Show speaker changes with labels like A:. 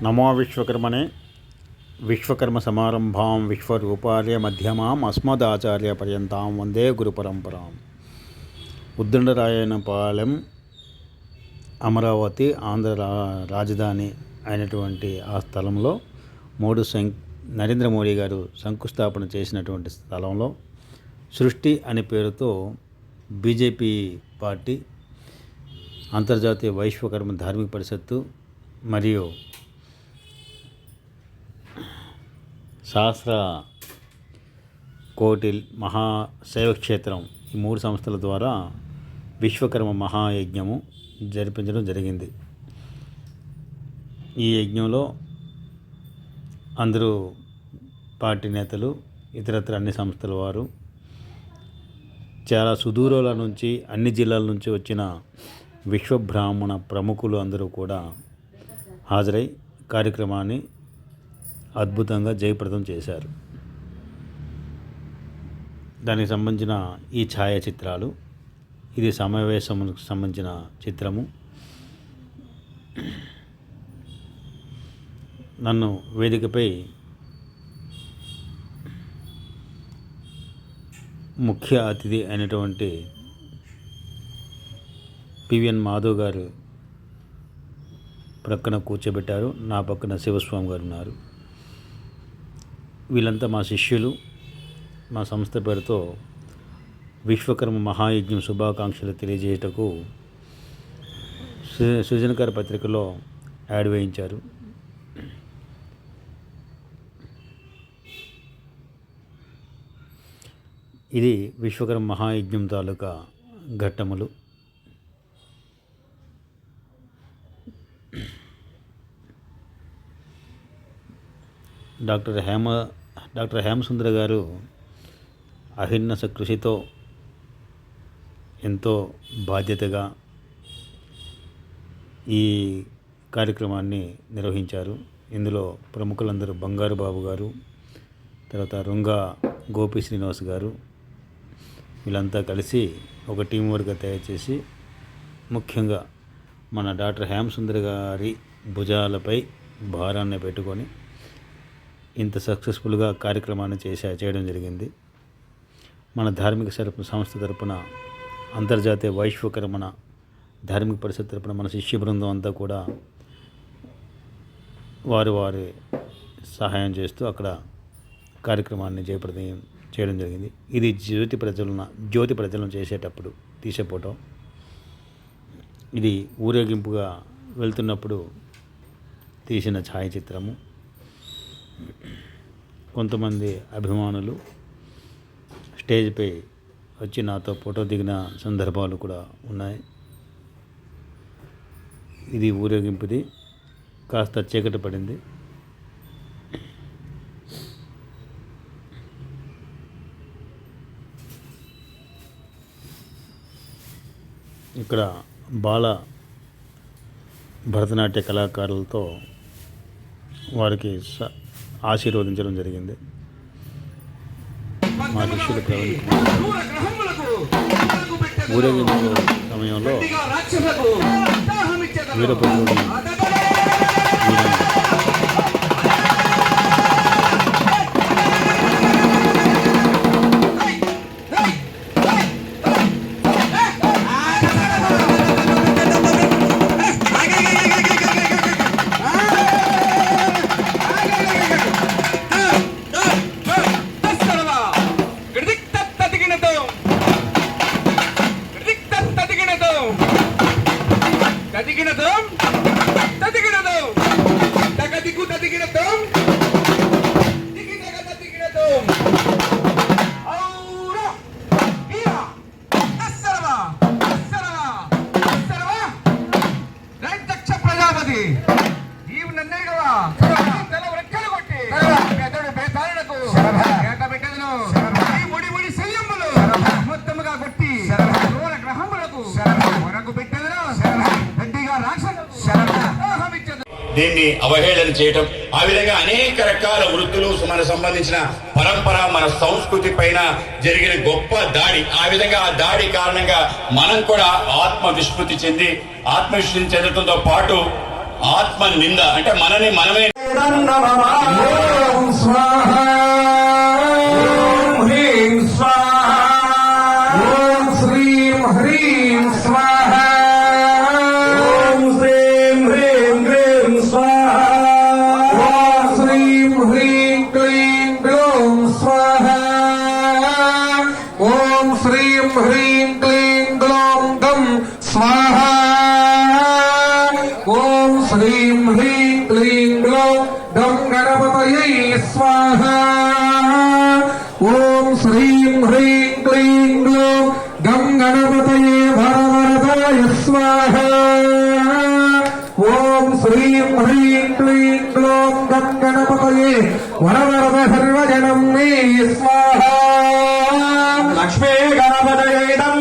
A: నమో విశ్వకర్మనే విశ్వకర్మ సమారంభాం విశ్వరూపార్య మధ్యమాం అస్మదాచార్య పర్యంతాం వందే గురు పరంపరాం ఉద్దండరాయనపాలెం అమరావతి ఆంధ్ర రా- రాజధాని అయినటువంటి ఆ స్థలంలో మూడు శం నరేంద్ర మోడీ గారు శంకుస్థాపన చేసినటువంటి స్థలంలో సృష్టి అనే పేరుతో బీజేపీ పార్టీ అంతర్జాతీయ వైశ్వకర్మ ధార్మిక పరిషత్తు మరియు సహస్ర కోటిల్ మహాశైవక్షేత్రం ఈ మూడు సంస్థల ద్వారా విశ్వకర్మ మహాయజ్ఞము జరిపించడం జరిగింది. ఈ యజ్ఞంలో అందరూ పార్టీ నేతలు ఇతరత్ర అన్ని సంస్థల వారు చాలా సుదూరాల నుంచి అన్ని జిల్లాల నుంచి వచ్చిన విశ్వబ్రాహ్మణ ప్రముఖులు అందరూ కూడా హాజరై కార్యక్రమాన్ని అద్భుతంగా జయప్రదం చేశారు. దానికి సంబంధించిన ఈ ఛాయాచిత్రాలు ఇది సమావేశములకు సంబంధించిన చిత్రము. నన్ను వేదికపై ముఖ్య అతిథి అయినటువంటి పివిఎన్ మాధవ్ గారు ప్రక్కన కూర్చోబెట్టారు. నా పక్కన శివస్వామి గారు ఉన్నారు. వీళ్ళంతా మా శిష్యులు మా సంస్థ పేరుతో విశ్వకర్మ మహాయజ్ఞం శుభాకాంక్షలు తెలియజేయటకు సృజనకర పత్రికలో యాడ్ వేయించారు. ఇది విశ్వకర్మ మహాయజ్ఞం తాలూకా ఘట్టములు. డాక్టర్ హేమ డాక్టర్ హేమసుందర గారు అహిన్నస కృషితో ఎంతో బాధ్యతగా ఈ కార్యక్రమాన్ని నిర్వహించారు. ఇందులో ప్రముఖులందరూ బంగారు బాబు గారు తర్వాత రుంగ గోపి శ్రీనివాస్ గారు. వీళ్ళంతా కలిసి ఒక టీం వర్క్గా తయారు చేసి ముఖ్యంగా మన డాక్టర్ హేమసుందర్ గారి భుజాలపై భారాన్ని పెట్టుకొని ఇంత సక్సెస్ఫుల్గా కార్యక్రమాన్ని చేసా చేయడం జరిగింది. మన ధార్మిక సరఫ సంస్థ తరపున అంతర్జాతీయ వైశ్వకరమణ ధార్మిక పరిషత్ తరపున మన శిష్య బృందం అంతా కూడా వారి వారి సహాయం చేస్తూ అక్కడ కార్యక్రమాన్ని జయప్రదం చేయడం జరిగింది. ఇది జ్యోతి ప్రజలను జ్యోతి ప్రజలను చేసేటప్పుడు తీసే ఫోటో. ఇది ఊరేగింపుగా వెళ్తున్నప్పుడు తీసిన ఛాయాచిత్రము. కొంతమంది అభిమానులు స్టేజ్పై వచ్చి నాతో ఫోటో దిగిన సందర్భాలు కూడా ఉన్నాయి. ఇది ఊరేగింపుది. కాస్త చీకటి పడింది. ఇక్కడ బాల భరతనాట్య కళాకారులతో వారికి స- ఆశీర్వదించడం జరిగింది. మా శిష్యులు ప్రవీణ్ ఊరేగింపు సమయంలో వీరభద్రుడి
B: నీవు నన్నే కదా. తల రెక్కలు కొట్టి. బేతాళులకు. ఏట ఈ ముడి ముడి శల్యములు మొత్తముగా కొట్టి. గ్రహములకు. వరకు గట్టిగా రాక్షసు
C: దీన్ని అవహేళన చేయటం ఆ విధంగా అనేక రకాల వృత్తులు మనకు సంబంధించిన పరంపర మన సంస్కృతి పైన జరిగిన గొప్ప దాడి. ఆ విధంగా ఆ దాడి కారణంగా మనం కూడా ఆత్మ విస్మృతి చెంది ఆత్మవిస్మృతి చెందటంతో చెందడంతో పాటు ఆత్మ నింద అంటే మనని మనమే
B: ఓం స్వాహ ఓం హ్రీం స్వాహ హ్రీం హ్రీం క్లీం గ్లో గం గణపతయై స్వాహ ఓం శ్రీం హ్రీం క్లీం గ్లో గం గణపతయే భరవరదాయ స్వాహ ఓం శ్రీం హ్రీం క్లీం గ్లౌం గం గణపతయే వరవరద సర్వజనం మే స్వాహ లక్ష్మీ గణపతయేదం